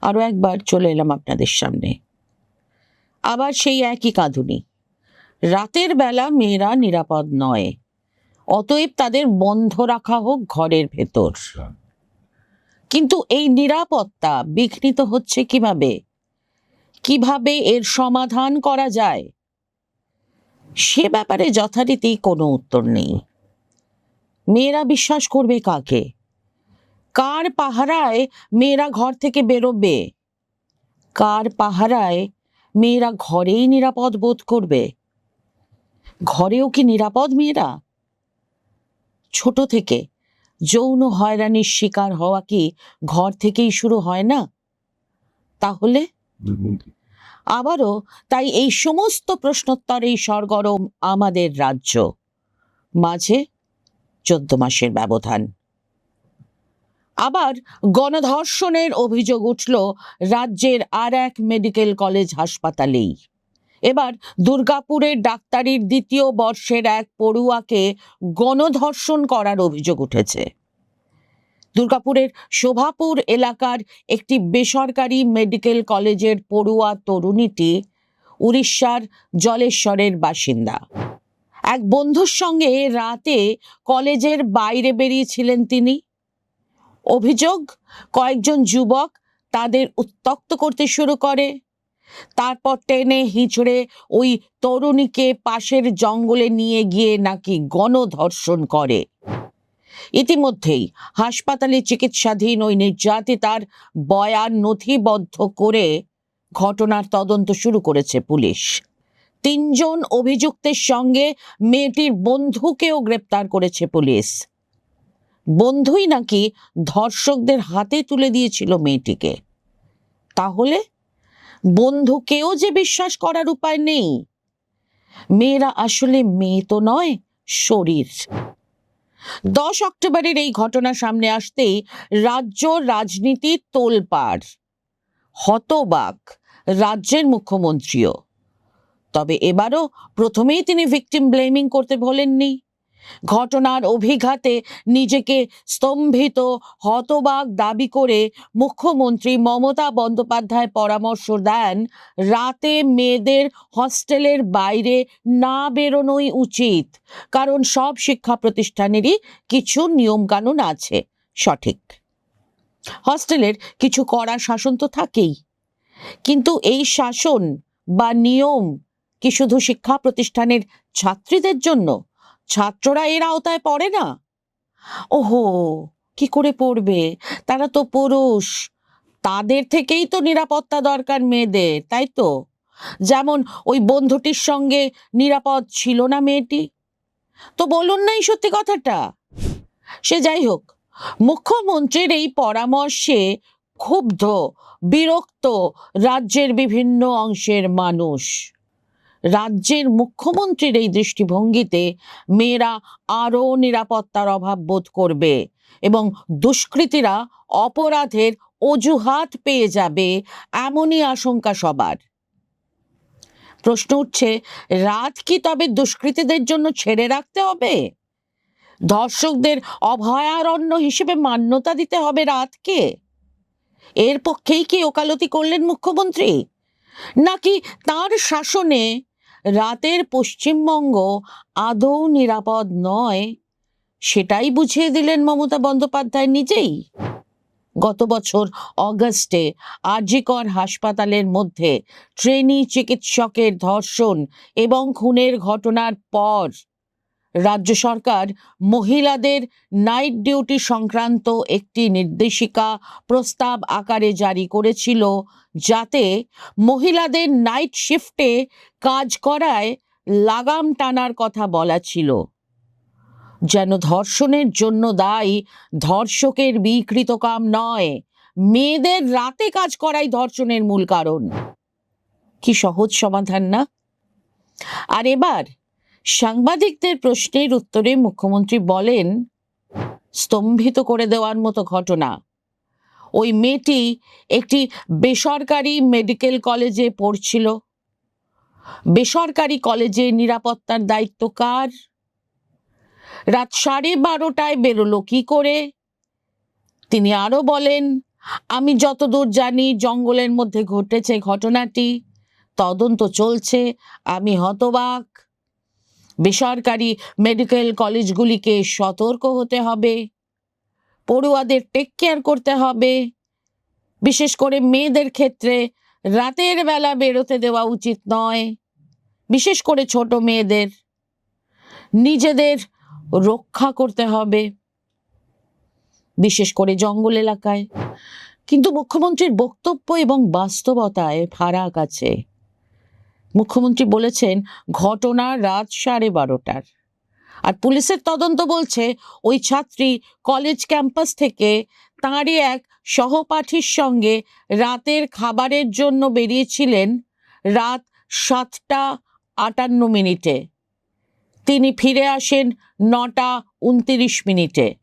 আরও একবার চলে এলাম আপনাদের সামনে। আবার সেই একই কাঁদুনি রাতের বেলা মেয়েরা নিরাপদ নয় অতএব তাদের বন্ধ রাখা হোক ঘরের ভেতর। কিন্তু এই নিরাপত্তা বিঘ্নিত হচ্ছে কীভাবে? কীভাবে এর সমাধান করা যায়? সে ব্যাপারে যথারীতি কোনো উত্তর নেই। মেয়েরা বিশ্বাস করবে কাকে? কার পাহারায় মেয়েরা ঘর থেকে বেরোবে? কার পাহারায় মেয়েরা ঘরেই নিরাপদ বোধ করবে? ঘরেও কি নিরাপদ মেয়েরা? ছোট থেকে যৌন হয়রানির শিকার হওয়া কি ঘর থেকেই শুরু হয় না? তাহলে? আবারও তাই এই সমস্ত প্রশ্নোত্তরেই সরগরম আমাদের রাজ্য। মাঝে চোদ্দ মাসের ব্যবধান। আবার গণধর্ষণের অভিযোগ উঠল রাজ্যের আর এক মেডিকেল কলেজ হাসপাতালেই। এবার দুর্গাপুরের ডাক্তারির দ্বিতীয় বর্ষের এক পড়ুয়াকে গণধর্ষণ করার অভিযোগ উঠেছে। দুর্গাপুরের শোভাপুর এলাকার একটি বেসরকারি মেডিকেল কলেজের পড়ুয়া তরুণীটি উড়িষ্যার জলেশ্বরের বাসিন্দা। এক বন্ধুর সঙ্গে রাতে কলেজের বাইরে বেরিয়েছিলেন তিনি। অভিযোগ, কয়েকজন যুবক তাদের উত্তক্ত করতে শুরু করে। তারপর টেনে হিঁচড়ে ওই তরুণীকে পাশের জঙ্গলে নিয়ে গিয়ে নাকি গণধর্ষণ করে। ইতিমধ্যেই হাসপাতালে চিকিৎসাধীন ওই নির্যাতিতার বয়ান নথিবদ্ধ করে ঘটনার তদন্ত শুরু করেছে পুলিশ। তিনজন অভিযুক্তের সঙ্গে মেয়েটির বন্ধুকেও গ্রেপ্তার করেছে পুলিশ। বন্ধুই নাকি ধর্ষকদের হাতে তুলে দিয়েছিল মেয়েটিকে। তাহলে বন্ধুকেও যে বিশ্বাস করার উপায় নেই। মেয়েরা আসলে মেয়ে তো নয়, শরীর। দশ অক্টোবরের এই ঘটনা সামনে আসতেই রাজ্য রাজনীতি তোলপাড়। হতবাক রাজ্যের মুখ্যমন্ত্রীও। তবে এবারও প্রথমেই তিনি ভিকটিম ব্লেমিং করতে ভোলেননি ঘটনার অভিঘাতে নিজেকে স্তম্ভিত, হতবাক দাবি করে মুখ্যমন্ত্রী মমতা বন্দ্যোপাধ্যায় পরামর্শ দেন, রাতে মেয়েদের হস্টেলের বাইরে না বেরোনোই উচিত, কারণ সব শিক্ষা প্রতিষ্ঠানেরই কিছু নিয়মকানুন আছে। সঠিক। হস্টেলের কিছু কড়া শাসন তো থাকেই। কিন্তু এই শাসন বা নিয়ম কি শুধু শিক্ষা প্রতিষ্ঠানের ছাত্রীদের জন্য? ছাত্ররা এর আওতায় পড়ে না? ওহো, কি করে পড়বে? তারা তো পুরুষ। তাদের থেকেই তো নিরাপত্তা দরকার মেয়েদের, তাই তো? যেমন ওই বন্ধুটির সঙ্গে নিরাপদ ছিল না মেয়েটি। তো বলুন না এই সত্যি কথাটা। সে যাই হোক, মুখ্যমন্ত্রীর এই পরামর্শে ক্ষুব্ধ, বিরক্ত রাজ্যের বিভিন্ন অংশের মানুষ। রাজ্যের মুখ্যমন্ত্রীর এই দৃষ্টিভঙ্গিতে মেয়েরা আরও নিরাপত্তার অভাব বোধ করবে এবং দুষ্কৃতীরা অপরাধের অজুহাত পেয়ে যাবে এমনই আশঙ্কা সবার। প্রশ্ন উঠছে, রাত কি তবে দুষ্কৃতীদের জন্য ছেড়ে রাখতে হবে? ধর্ষকদের অভয়ারণ্য হিসেবে মান্যতা দিতে হবে রাতকে। এর পক্ষেই কি ওকালতি করলেন মুখ্যমন্ত্রী? নাকি তার শাসনে রাতের পশ্চিমবঙ্গ আদৌ নিরাপদ নয়, সেটাই বুঝিয়ে দিলেন মমতা বন্দ্যোপাধ্যায় নিজেই। গত বছর অগস্টে আরজিকর হাসপাতালের মধ্যে ট্রেনি চিকিৎসকের ধর্ষণ এবং খুনের ঘটনার পর রাজ্য সরকার মহিলাদের নাইট ডিউটি সংক্রান্ত একটি নির্দেশিকা প্রস্তাব আকারে জারি করেছিল, যাতে মহিলাদের নাইট শিফটে কাজ করায় লাগাম টানার কথা বলা ছিল। যেন ধর্ষণের জন্য দায়ী ধর্ষকের বিকৃতকাম নয়, মেয়েদের রাতে কাজ করাই ধর্ষণের মূল কারণ। কি সহজ সমাধান না? আর এবার সাংবাদিকদের প্রশ্নের উত্তরে মুখ্যমন্ত্রী বলেন, স্তম্ভিত করে দেওয়ার মতো ঘটনা। ওই মেয়েটি একটি বেসরকারি মেডিকেল কলেজে পড়ছিল। বেসরকারি কলেজে নিরাপত্তার দায়িত্ব কার? রাত সাড়ে বারোটায় বেরোলো কি করে? তিনি আরও বলেন, আমি যতদূর জানি জঙ্গলের মধ্যে ঘটেছে ঘটনাটি, তদন্ত চলছে, আমি হতবাক। বেসরকারি মেডিকেল কলেজগুলিকে সতর্ক হতে হবে, পড়ুয়াদের টেক কেয়ার করতে হবে। বিশেষ করে মেয়েদের ক্ষেত্রে রাতের বেলা বেরোতে দেওয়া উচিত নয়, বিশেষ করে ছোট মেয়েদের। নিজেদের রক্ষা করতে হবে, বিশেষ করে জঙ্গল এলাকায়। কিন্তু মুখ্যমন্ত্রীর বক্তব্য এবং বাস্তবতায় ফারাক আছে। মুখ্যমন্ত্রী বলেছেন, ঘটনা রাত সাড়ে বারোটার। আর পুলিশের তদন্ত বলছে, ওই ছাত্রী কলেজ ক্যাম্পাস থেকে তাঁরই এক সহপাঠীর সঙ্গে রাতের খাবারের জন্য বেরিয়েছিলেন রাত সাতটা আটান্ন মিনিটে। তিনি ফিরে আসেন নটা উনতিরিশ মিনিটে।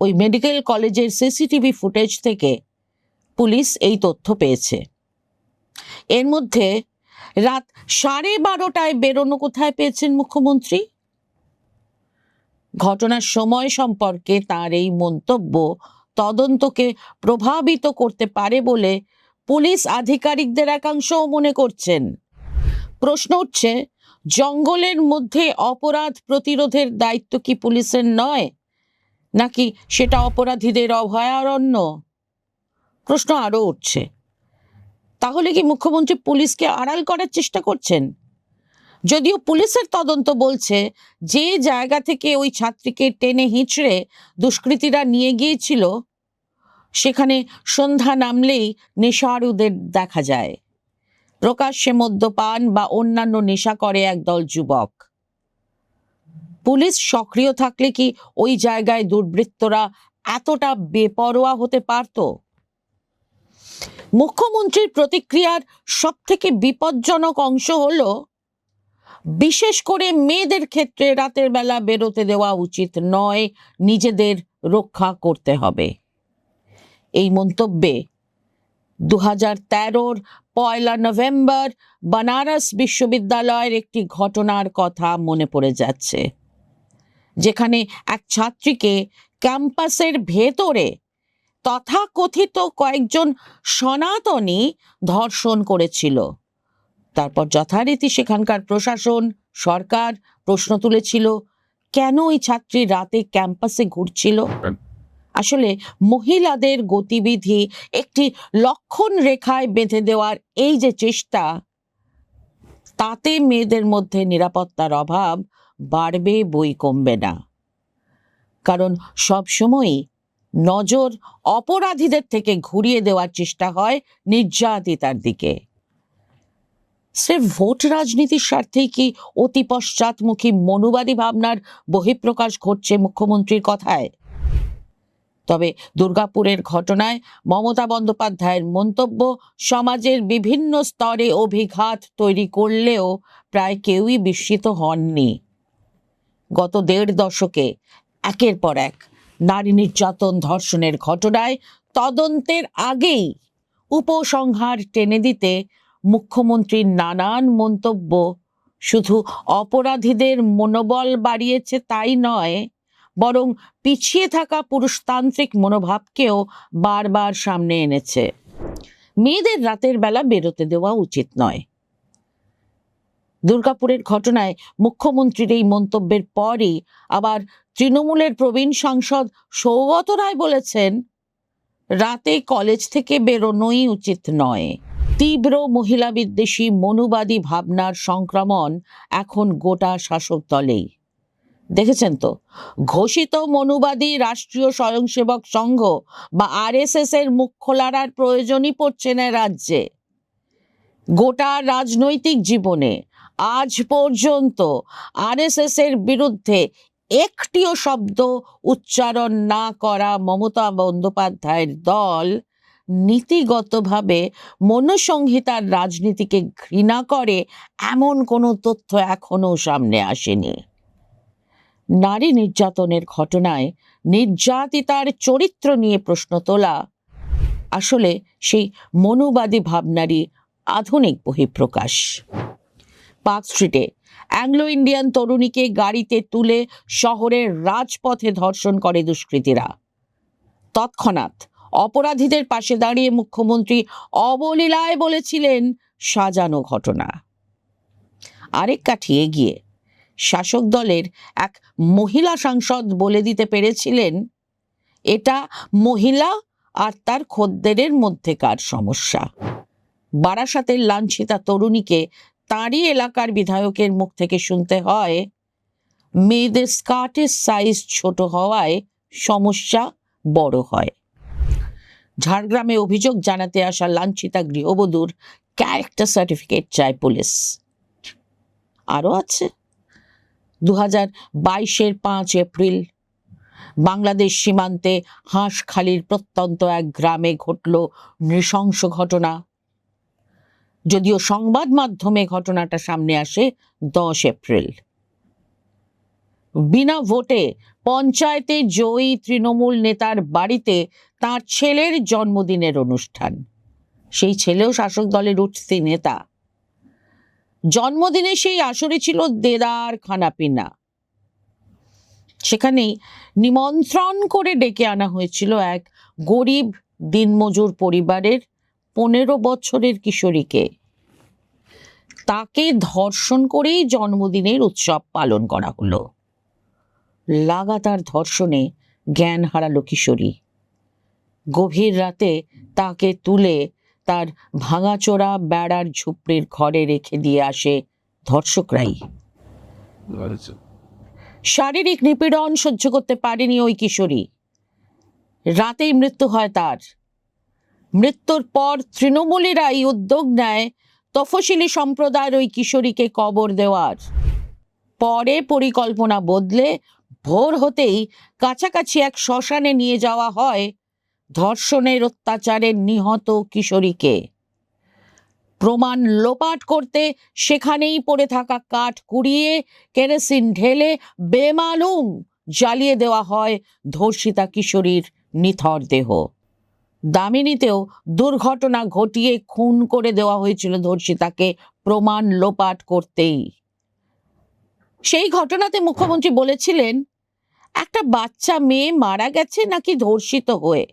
ওই মেডিকেল কলেজের সিসিটিভি ফুটেজ থেকে পুলিশ এই তথ্য পেয়েছে। এর মধ্যে রাত সাড়ে বারোটায় বেরোনো কোথায় পেয়েছেন মুখ্যমন্ত্রী? ঘটনার সময় সম্পর্কে তার এই মন্তব্য তদন্তকে প্রভাবিত করতে পারে বলে পুলিশ আধিকারিকদের একাংশও মনে করছেন। প্রশ্ন উঠছে, জঙ্গলের মধ্যে অপরাধ প্রতিরোধের দায়িত্ব কি পুলিশের নয়, নাকি সেটা অপরাধীদের অভয়ারণ্য? প্রশ্ন আরও উঠছে। তাহলে কি মুখ্যমন্ত্রী পুলিশকে আড়াল করার চেষ্টা করছেন? যদিও পুলিশের তদন্ত বলছে, যে জায়গা থেকে ওই ছাত্রীকে টেনে হিঁচড়ে দুষ্কৃতীরা নিয়ে গিয়েছিল, সেখানে সন্ধ্যা নামলেই নেশারুদের দেখা যায়। প্রকাশ্যে মদ্যপান বা অন্যান্য নেশা করে একদল যুবক। পুলিশ সক্রিয় থাকলে কি ওই জায়গায় দুর্বৃত্তরা এতটা বেপরোয়া হতে পারত? মুখ্যমন্ত্রীর প্রতিক্রিয়ার সব থেকে বিপজ্জনক অংশ হলো, বিশেষ করে মেয়েদের ক্ষেত্রে রাতের বেলা বেরোতে দেওয়া উচিত নয়, নিজেদের রক্ষা করতে হবে। এই মন্তব্যে দু হাজার তেরোর পয়লা নভেম্বর বানারস বিশ্ববিদ্যালয়ের একটি ঘটনার কথা মনে পড়ে যাচ্ছে, যেখানে এক ছাত্রীকে ক্যাম্পাসের ভেতরে তথাকথিত কয়েকজন সনাতনী ধর্ষণ করেছিল। তারপর যথারীতি সেখানকার প্রশাসন, সরকার প্রশ্ন তুলেছিল, কেন ওই ছাত্রী রাতে ক্যাম্পাসে ঘুরছিল? আসলে মহিলাদের গতিবিধি একটি লক্ষণ রেখায় বেঁধে দেওয়ার এই যে চেষ্টা, তাতে মেয়েদের মধ্যে নিরাপত্তার অভাব বাড়বে বই কমবে না। কারণ সব সময়ই নজর অপরাধীদের থেকে ঘুরিয়ে দেওয়ার চেষ্টা হয় নির্যাতিতার দিকে। স্রেফ ভোট রাজনীতির স্বার্থেই কি অতি পশ্চাৎমুখী মনুবাদী ভাবনার বহিঃপ্রকাশ ঘটছে মুখ্যমন্ত্রীর কথায়? তবে দুর্গাপুরের ঘটনায় মমতা বন্দ্যোপাধ্যায়ের মন্তব্য সমাজের বিভিন্ন স্তরে অভিঘাত তৈরি করলেও প্রায় কেউই বিস্মিত হননি। গত দেড় দশকে একের পর এক নারী নির্যাতন ধর্ষণের ঘটনায় তদন্তের আগেই উপসংহার টেনে দিতে মুখ্যমন্ত্রীর নানান মন্তব্য। শুধু অপরাধীদের মনোবল বাড়িয়েছে তাই নয়, বরং পিছিয়ে থাকা পুরুষতান্ত্রিক মনোভাবকেও বারবার সামনে এনেছে। মেয়েদের রাতের বেলা বেরোতে দেওয়া উচিত নয়। দুর্গাপুরের ঘটনায় মুখ্যমন্ত্রীর এই মন্তব্যের পরই আবার তৃণমূলের প্রবীণ সাংসদ সৌগত রায় বলেছেন, রাতে কলেজ থেকে বেরোনোই উচিত নয়। তীব্র মহিলা বিদ্বেষী মনুবাদী ভাবনার সংক্রমণ এখন গোটা শাসক দলেই। দেখেছেন তো, ঘোষিত মনুবাদী রাষ্ট্রীয় স্বয়ংসেবক সংঘ বা আরএসএস এর মুখ খোলার প্রয়োজনই পড়ছে না রাজ্যে। গোটা রাজনৈতিক জীবনে আজ পর্যন্ত আরএসএস এর বিরুদ্ধে একটিও শব্দ উচ্চারণ না করা মমতা বন্দ্যোপাধ্যায়ের দল নীতিগতভাবে মনসংহিতার রাজনীতিকে ঘৃণা করে এমন কোনো তথ্য এখনও সামনে আসেনি। নারী নির্যাতনের ঘটনায় নির্যাতিতার চরিত্র নিয়ে প্রশ্ন তোলা আসলে সেই মনুবাদী ভাবনারই আধুনিক বহিঃপ্রকাশ। পার্ক স্ট্রিটে অ্যাংলো ইন্ডিয়ান তরুণীকে গাড়িতে তুলে শহরের রাজপথে ধর্ষণ করে দুষ্কৃতীরা। তৎক্ষণাৎ অপরাধীদের পাশে দাঁড়িয়ে মুখ্যমন্ত্রী অবলীলায় বলেছিলেন, সাজানো ঘটনা। আরেক কাঠি এগিয়ে শাসক দলের এক মহিলা সাংসদ বলে দিতে পেরেছিলেন, এটা মহিলা আর তার খদ্দেরের মধ্যেকার সমস্যা। বারাসাতের লাঞ্ছিতা তরুণীকে তাঁরই এলাকার বিধায়কের মুখ থেকে শুনতে হয়, মেয়েদের স্কার্টের সাইজ ছোট হওয়ায় সমস্যা বড় হয়। ঝাড়গ্রামে অভিযোগ জানাতে আসা লাঞ্ছিতা গৃহবধূর ক্যারেক্টার সার্টিফিকেট চায় পুলিশ। আরও আছে। দু হাজার বাইশের পাঁচ এপ্রিল, বাংলাদেশ সীমান্তে হাঁসখালির প্রত্যন্ত এক গ্রামে ঘটল নৃশংস ঘটনা। যদিও সংবাদ মাধ্যমে ঘটনাটা সামনে আসে দশ এপ্রিল। বিনা ভোটে পঞ্চায়েতে জয়ী তৃণমূল নেতার বাড়িতে তার ছেলের জন্মদিনের অনুষ্ঠান। সেই ছেলেও শাসক দলের উঠতি নেতা। জন্মদিনে সেই আসরে ছিল দেদার খানাপিনা সেখানেই নিমন্ত্রণ করে ডেকে আনা হয়েছিল এক গরিব দিনমজুর পরিবারের পনেরো বছরের কিশোরীকে। তাকে ধর্ষণ করেই জন্মদিনের উৎসব পালন করা হলো। লাগাতার ধর্ষণে জ্ঞান হারালো কিশোরী। গভীর রাতে তাকে তুলে তার ভাঙাচোরা বেড়ার ঝুপড়ির ঘরে রেখে দিয়ে আসে ধর্ষকরাই। আচ্ছা। শারীরিক নিপীড়ন সহ্য করতে পারেনি ওই কিশোরী। রাতেই মৃত্যু হয় তার। মৃত্যুর পর তৃণমূলীরাই উদ্যোগ নেয় তফসিলি সম্প্রদায়ের ওই কিশোরীকে কবর দেওয়ার। পরে পরিকল্পনা বদলে ভোর হতেই কাছাকাছি এক শ্মশানে নিয়ে যাওয়া হয় ধর্ষণের অত্যাচারে নিহত কিশোরীকে। প্রমাণ লোপাট করতে সেখানেই পড়ে থাকা কাঠ কুড়িয়ে, কেরোসিন ঢেলে, বেমালুম জ্বালিয়ে দেওয়া হয় ধর্ষিতা কিশোরীর নিথর দেহ। দামিনীতেও দুর্ঘটনা ঘটিয়ে খুন করে দেওয়া হয়েছিল ধর্ষিতাকে প্রমাণ লোপাট করতেই। সেই ঘটনাতে মুখ্যমন্ত্রী বলেছিলেন, একটা বাচ্চা মেয়ে মারা গেছে নাকি ধর্ষিত হয়ে?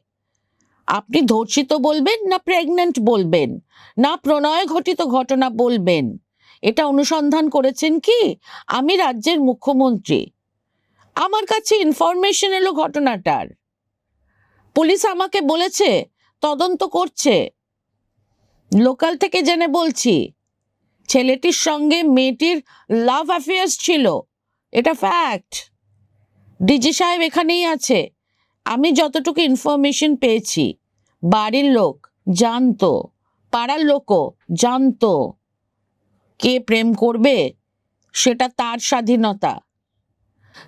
আপনি ধর্ষিত বলবেন না প্রেগনেন্ট বলবেন? না প্রণয় ঘটিত ঘটনা বলবেন? এটা অনুসন্ধান করেছেন কি? আমি রাজ্যের মুখ্যমন্ত্রী। আমার কাছে ইনফরমেশন এলো ঘটনাটার। পুলিশ আমাকে বলেছে, তদন্ত করছে। লোকাল থেকে জেনে বলছি, ছেলেটির সঙ্গে মেয়েটির লাভ অ্যাফেয়ার্স ছিল। এটা ফ্যাক্ট ডিজি সাহেব এখানেই আছে। আমি যতটুকু ইনফরমেশন পেয়েছি, বাড়ির লোক জানতো, পাড়ার লোকও জানতো। কে প্রেম করবে, সেটা তার স্বাধীনতা।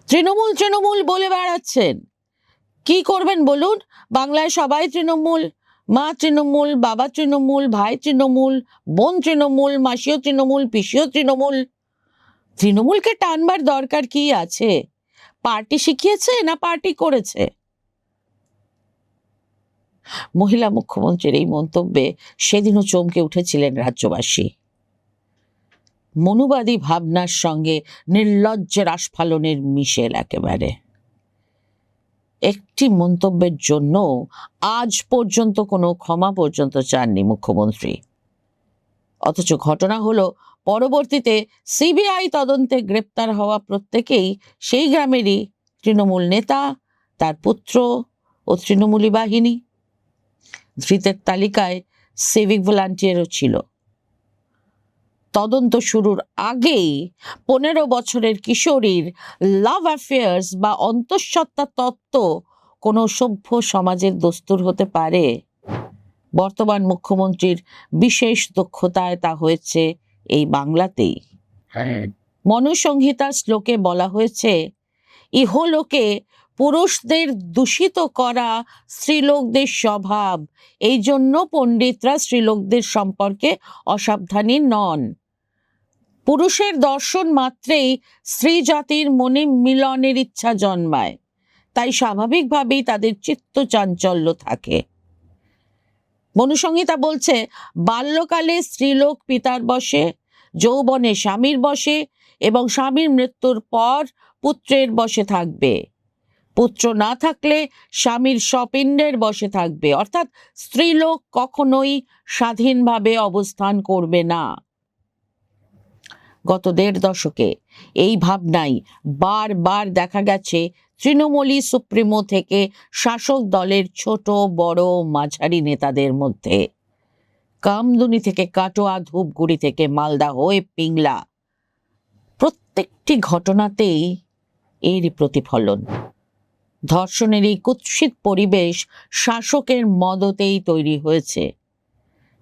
তৃণমূল তৃণমূল বলে বেড়াচ্ছেন। কি করবেন বলুন? বাংলায় সবাই তৃণমূল, মা তৃণমূল, বাবা তৃণমূল, ভাই তৃণমূল, বোন তৃণমূল, মাসিও তৃণমূল, পিসিও তৃণমূল। তৃণমূলকে টানবার দরকার কি আছে? পার্টি শিখিয়েছে না পার্টি করেছে? মহিলা মুখ্যমন্ত্রীর এই মন্তব্যে সেদিনও চমকে উঠেছিলেন রাজ্যবাসী। মনুবাদী ভাবনার সঙ্গে নির্লজ্জের আস্ফালনের মিশেল একেবারে। একটি মন্তব্যের জন্য আজ পর্যন্ত কোনো ক্ষমা পর্যন্ত চাননি মুখ্যমন্ত্রী। অথচ ঘটনা হলো, পরবর্তীতে সিবিআই তদন্তে গ্রেপ্তার হওয়া প্রত্যেকেই সেই গ্রামেরই তৃণমূল নেতা, তার পুত্র ও তৃণমূলী বাহিনী। ধৃতের তালিকায় সিভিক ভলান্টিয়ারও ছিল। তদন্ত শুরুর আগেই পনেরো বছরের কিশোরীর লাভ অ্যাফেয়ার্স বা অন্তঃসত্ত্বা তত্ত্ব কোনো সভ্য সমাজের দস্তুর হতে পারে। বর্তমান মুখ্যমন্ত্রীর বিশেষ দক্ষতায় তা হয়েছে এই বাংলাতেই। হ্যাঁ। মনুসংহিতার শ্লোকে বলা হয়েছে ইহলোকে পুরুষদের দূষিত করা স্ত্রীলোকদের স্বভাব এই জন্য পণ্ডিতরা স্ত্রীলোকদের সম্পর্কে অসাবধানী নন। পুরুষের দর্শন মাত্রেই স্ত্রী জাতির মনে মিলনের ইচ্ছা জন্মায়। তাই স্বাভাবিকভাবেই তাদের চিত্ত চাঞ্চল্য থাকে। মনুসংহিতা বলছে, বাল্যকালে স্ত্রীলোক পিতার বসে, যৌবনে স্বামীর বসে এবং স্বামীর মৃত্যুর পর পুত্রের বসে থাকবে। পুত্র না থাকলে স্বামীর স্বপিণ্ডের বসে থাকবে। অর্থাৎ স্ত্রীলোক কখনোই স্বাধীনভাবে অবস্থান করবে না। গত দেড় দশকে। এই ভাবনাই বারবার দেখা গেছে তৃণমূলী সুপ্রিমো থেকে শাসক দলের ছোট, বড়, মাঝারি নেতাদের মধ্যে। কামদুনি থেকে কাটোয়া ধূপগুড়ি থেকে মালদা হয়ে পিংলা। প্রত্যেকটি ঘটনাতেই এরই প্রতিফলন। ধর্ষণের এই কুৎসিত পরিবেশ শাসকের মদতেই তৈরি হয়েছে।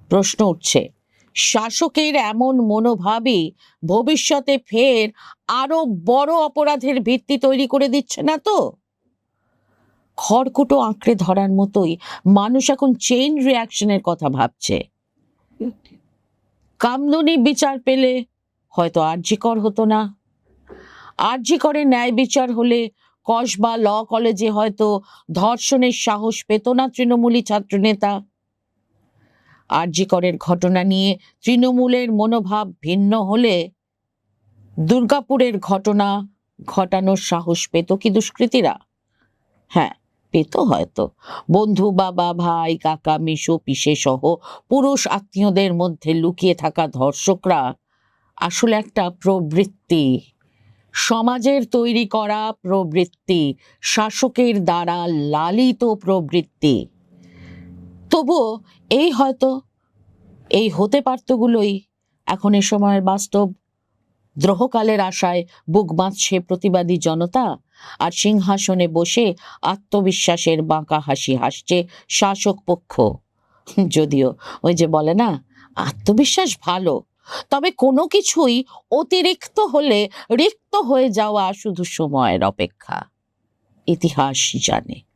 প্রশ্ন উঠছে শাসকের এমন মনোভাবই ভবিষ্যতে ফের আরও বড় অপরাধের ভিত্তি তৈরি করে দিচ্ছে না তো? খড়কুটো আঁকড়ে ধরার মতোই মানুষ এখন চেইন রিয়াকশনের কথা ভাবছে। কামদুনি বিচার পেলে হয়তো আর্যিকর হতো না। আর্যিকরে ন্যায় বিচার হলে কসবা ল কলেজে হয়তো ধর্ষণের সাহস পেত না তৃণমূলী ছাত্রনেতা। আরজিকরের ঘটনা নিয়ে তৃণমূলের মনোভাব ভিন্ন হলে দুর্গাপুরের ঘটনা ঘটানোর সাহস পেত কি দুষ্কৃতীরা? হ্যাঁ পেত হয়তো। বন্ধু, বাবা, ভাই, কাকা, মিশো, পিসে সহ পুরুষ আত্মীয়দের মধ্যে লুকিয়ে থাকা ধর্ষকরা আসলে একটা প্রবৃত্তি। সমাজের তৈরি করা প্রবৃত্তি, শাসকের দ্বারা লালিত প্রবৃত্তি। তবুও এই হয়তো এই হতে পারতগুলোই এখন এ সময়ের বাস্তব দ্রোহকালের আশায় বুক বাঁধছে প্রতিবাদী জনতা আর সিংহাসনে বসে আত্মবিশ্বাসের বাঁকা হাসি হাসছে শাসক পক্ষ। যদিও ওই যে বলে না, আত্মবিশ্বাস ভালো, তবে কোনো কিছুই অতিরিক্ত হলে রিক্ত হয়ে যাওয়া শুধু সময়ের অপেক্ষা। ইতিহাস জানে।